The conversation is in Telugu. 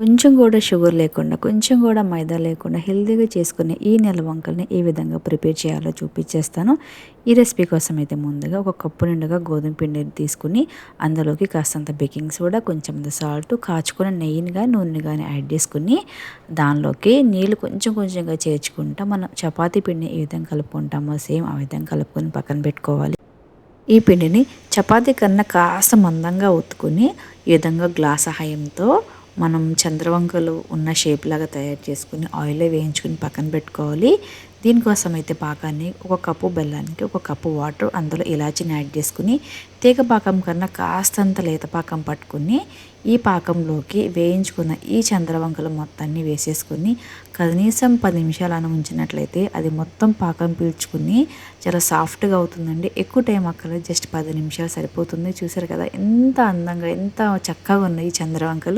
కొంచెం కూడా షుగర్ లేకుండా కొంచెం కూడా మైదా లేకుండా హెల్తీగా చేసుకునే ఈ నెల వంకల్ని ఏ విధంగా ప్రిపేర్ చేయాలో చూపించేస్తాను. ఈ రెసిపీ కోసం అయితే ముందుగా ఒక కప్పు నిండుగా గోధుమ పిండిని తీసుకుని అందులోకి కాస్తంత బేకింగ్ సోడా కొంచెం సాల్ట్ కాచుకున్న నెయ్యిని కానీ నూనె కానీ యాడ్ చేసుకుని దానిలోకి నీళ్ళు కొంచెం కొంచెంగా చేర్చుకుంటా మనం చపాతీ పిండిని ఏ విధంగా కలుపుకుంటామో సేమ్ ఆ విధంగా కలుపుకొని పక్కన పెట్టుకోవాలి. ఈ పిండిని చపాతీ కన్నా కాస్త మందంగా ఉత్తుకుని ఈ విధంగా గ్లాస్ సహాయంతో మనం చంద్రవంకలు ఉన్న షేప్ లాగా తయారు చేసుకుని ఆయిల్లో వేయించుకుని పక్కన పెట్టుకోవాలి. దీనికోసం అయితే పాకాన్ని ఒక కప్పు బెల్లానికి ఒక కప్పు వాటర్ అందులో ఇలాచిని యాడ్ చేసుకుని తీగ పాకం కన్నా కాస్తంత లేత పాకం పట్టుకుని ఈ పాకంలోకి వేయించుకున్న ఈ చంద్రవంకలు మొత్తాన్ని వేసేసుకుని కనీసం పది నిమిషాలను ఉంచినట్లయితే అది మొత్తం పాకం పీల్చుకుని చాలా సాఫ్ట్గా అవుతుందండి. ఎక్కువ టైం అక్కడ జస్ట్ పది నిమిషాలు సరిపోతుంది. చూసారు కదా ఎంత అందంగా ఎంత చక్కగా ఉన్నాయి ఈ చంద్రవంకలు.